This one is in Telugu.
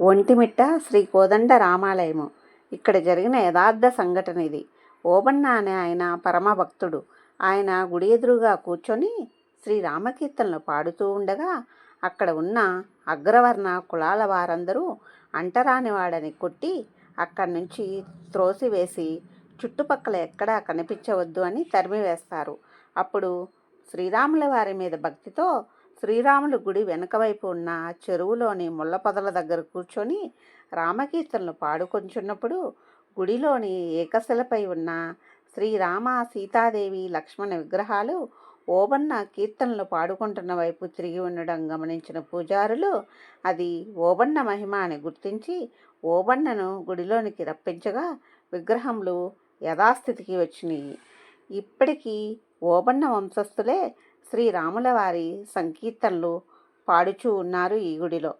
ఒంటిమిట్ట శ్రీ కోదండ రామాలయము. ఇక్కడ జరిగిన యథార్థ సంఘటన ఇది. ఓబన్న అనే ఆయన పరమ భక్తుడు ఆయన గుడి ఎదురుగా కూర్చొని శ్రీ రామకీర్తనలు పాడుతూ ఉండగా అక్కడ ఉన్న అగ్రవర్ణ కులాల వారందరూ అంటరానివాడని కొట్టి అక్కడి నుంచి త్రోసివేసి చుట్టుపక్కల ఎక్కడా కనిపించవద్దు అని తరిమివేస్తారు. అప్పుడు శ్రీరాముల వారి మీద భక్తితో శ్రీరాములు గుడి వెనుక వైపు ఉన్న చెరువులోని ముళ్ళ పొదల దగ్గర కూర్చొని రామకీర్తనలు పాడుకొంచున్నప్పుడు గుడిలోని ఏకశిలపై ఉన్న శ్రీరామ సీతాదేవి లక్ష్మణ విగ్రహాలు ఓబన్న కీర్తనలు పాడుకుంటున్న వైపు తిరిగి ఉండడం గమనించిన పూజారులు అది ఓబన్న మహిమ అని గుర్తించి ఓబన్నను గుడిలోనికి రప్పించగా విగ్రహములు యథాస్థితికి వచ్చినాయి ఇప్పటికీ ఓబన్న వంశస్థులే శ్రీరాముల వారి సంకీర్తనలు పాడుచూ ఉన్నారు ఈ గుడిలో.